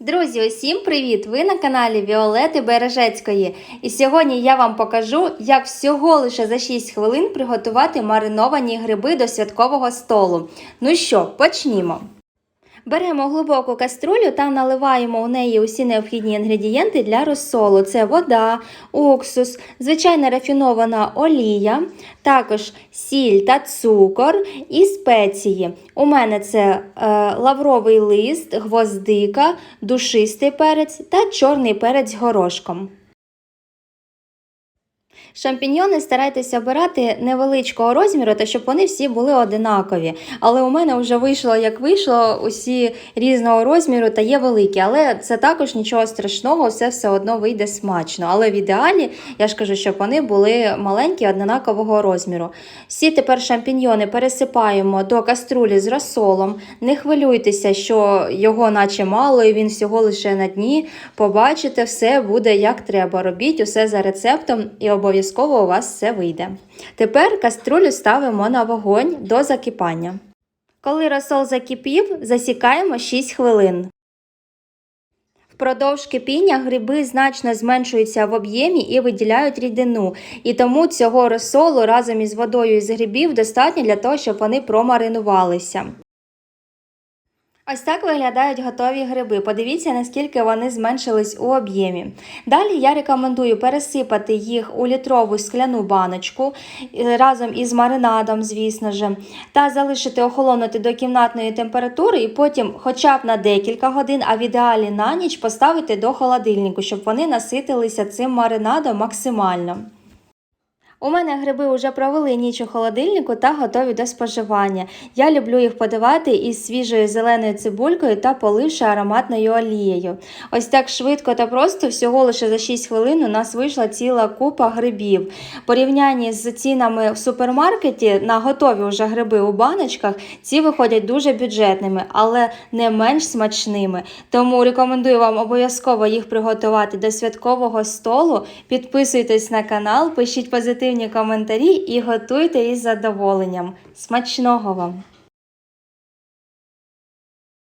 Друзі, усім привіт! Ви на каналі Віолети Бережецької. І сьогодні я вам покажу, як всього лише за 6 хвилин приготувати мариновані гриби до святкового столу. Ну що, почнімо. Беремо глибоку каструлю та наливаємо у неї усі необхідні інгредієнти для розсолу. Це вода, уксус, звичайна рафінована олія, також сіль та цукор і спеції. У мене це е, лавровий лист, гвоздика, душистий перець та чорний перець горошком. Шампіньйони старайтеся обирати невеличкого розміру, та щоб вони всі були одинакові. Але у мене вже вийшло, як вийшло, усі різного розміру та є великі. Але це також нічого страшного, все все одно вийде смачно. Але в ідеалі, я ж кажу, щоб вони були маленькі, однакового розміру. Всі тепер шампіньйони пересипаємо до каструлі з розсолом. Не хвилюйтеся, що його наче мало, і він всього лише на дні. Побачите, все буде як треба. Робіть усе за рецептом і обов'язково у вас все вийде. Тепер каструлю ставимо на вогонь до закипання. Коли розсол закипів, засікаємо 6 хвилин. Впродовж кипіння гриби значно зменшуються в об'ємі і виділяють рідину, і тому цього розсолу разом із водою із грибів достатньо для того, щоб вони промаринувалися. Ось так виглядають готові гриби. Подивіться, наскільки вони зменшились у об'ємі. Далі я рекомендую пересипати їх у літрову скляну баночку е, разом із маринадом, звісно ж, та залишити охолонути до кімнатної температури, і потім, хоча б на декілька годин, а в ідеалі на ніч поставити до холодильнику, щоб вони наситилися цим маринадом максимально. У мене гриби вже провели ніч у холодильнику та готові до споживання. Я люблю їх подавати із свіжою зеленою цибулькою та поливши ароматною олією. Ось так швидко та просто, всього лише за 6 хвилин у нас вийшла ціла купа грибів. Порівнянні з цінами в супермаркеті на готові вже гриби у баночках, ці виходять дуже бюджетними, але не менш смачними. Тому рекомендую вам обов'язково їх приготувати до святкового столу. Підписуйтесь на канал, пишіть позитивні коментарі і готуйте із задоволенням. Смачного вам!